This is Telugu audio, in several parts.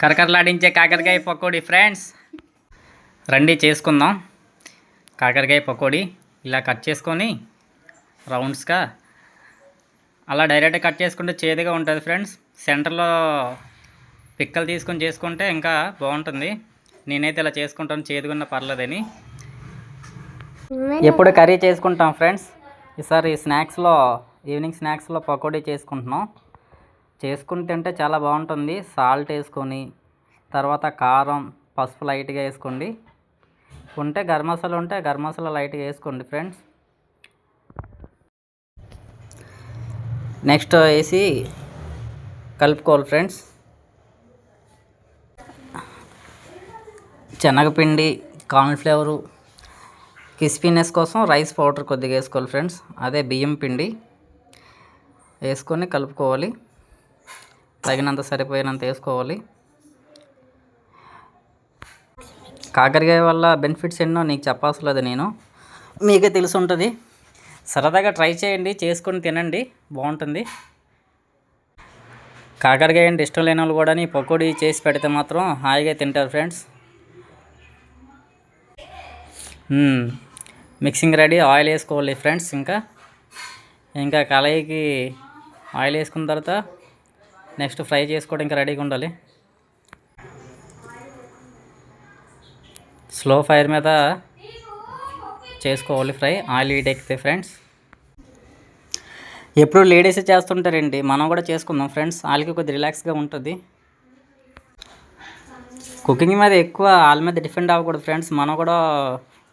కరకరలాడించే కాకరకాయ పకోడీ ఫ్రెండ్స్ రండి చేసుకుందాం. కాకరకాయ పకోడీ ఇలా కట్ చేసుకొని రౌండ్స్గా అలా డైరెక్ట్ కట్ చేసుకుంటే చేదుగా ఉంటుంది ఫ్రెండ్స్ సెంటర్లో పిక్కలు తీసుకొని చేసుకుంటే ఇంకా బాగుంటుంది. నేనైతే ఇలా చేసుకుంటాను చేదుగున్న పర్లేదని. ఎప్పుడు కర్రీ చేసుకుంటాం ఫ్రెండ్స్ ఈసారి స్నాక్స్లో ఈవినింగ్ స్నాక్స్లో పకోడీ చేసుకుంటున్నాం. చేసుకుని తింటే చాలా బాగుంటుంది. సాల్ట్ వేసుకొని తర్వాత కారం పసుపు లైట్గా వేసుకోండి. ఉంటే గరం మసాలా ఉంటే గరం మసాలా లైట్గా వేసుకోండి ఫ్రెండ్స్. నెక్స్ట్ వేసి కలుపుకోవాలి ఫ్రెండ్స్. శనగపిండి కార్న్ఫ్లేవరు క్రిస్పీనెస్ కోసం రైస్ పౌడర్ కొద్దిగా వేసుకోవాలి ఫ్రెండ్స్. అదే బియ్యం పిండి వేసుకొని కలుపుకోవాలి. తగినంత సరిపోయినంత వేసుకోవాలి. కాకరకాయ వల్ల బెనిఫిట్స్ ఎన్నో నీకు చెప్పాల్సలేదు నేను. మీకే తెలిసి ఉంటుంది సరదాగా ట్రై చేయండి చేసుకొని తినండి బాగుంటుంది. కాకరకాయ అంటే ఇష్టం లేని వాళ్ళు కూడా ఈ పకోడీ చేసి పెడితే మాత్రం హాయిగా తింటారు ఫ్రెండ్స్ మిక్సింగ్ రెడీ ఆయిల్ వేసుకోవాలి ఫ్రెండ్స్ ఇంకా. ఇంకా కళాయికి ఆయిల్ వేసుకున్న తర్వాత నెక్స్ట్ ఫ్రై చేసుకోవడానికి రెడీగా ఉండాలి. స్లో ఫైర్ మీద చేసుకోవాలి ఫ్రై. ఆయిల్ హీట్ ఎక్కితే ఫ్రెండ్స్. ఎప్పుడు లేడీస్ చేస్తుంటారండి. మనం కూడా చేసుకుందాం ఫ్రెండ్స్. వాళ్ళకి కొద్దిగా రిలాక్స్గా ఉంటుంది. కుకింగ్ మీద ఎక్కువ వాళ్ళ మీద డిపెండ్ అవ్వకూడదు ఫ్రెండ్స్. మనం కూడా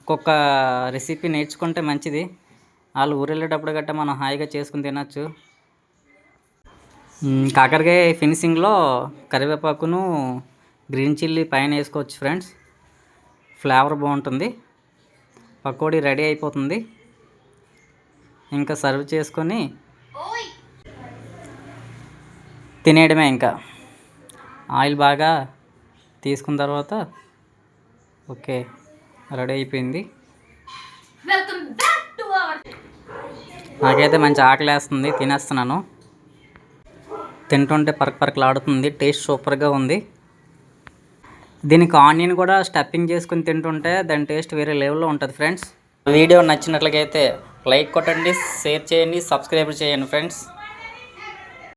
ఒక్కొక్క రెసిపీ నేర్చుకుంటే మంచిది. వాళ్ళు ఊరు వెళ్ళేటప్పుడు గట్ట మనం హాయిగా చేసుకుని తినచ్చు. కాకరకాయ ఫినిషింగ్లో కరివేపాకును గ్రీన్ చిల్లీ పైన వేసుకోవచ్చు ఫ్రెండ్స్. ఫ్లేవర్ బాగుంటుంది. పకోడీ రెడీ అయిపోతుంది. ఇంకా సర్వ్ చేసుకొని తినేయడమే ఇంకా. ఆయిల్ బాగా తీసుకున్న తర్వాత ఓకే రెడీ అయిపోయింది. నాకైతే మంచి ఆకలి వేస్తుంది తినేస్తున్నాను. తింటుంటే పరక పరకలాడుతుంది టేస్ట్ సూపర్గా ఉంది. దీనికి ఆనియన్ కూడా స్టఫింగ్ చేసుకుని తింటుంటే దాని టేస్ట్ వేరే లెవెల్లో ఉంటుంది ఫ్రెండ్స్. వీడియో నచ్చినట్లయితే లైక్ కొట్టండి షేర్ చేయండి సబ్స్క్రైబ్ చేయండి ఫ్రెండ్స్.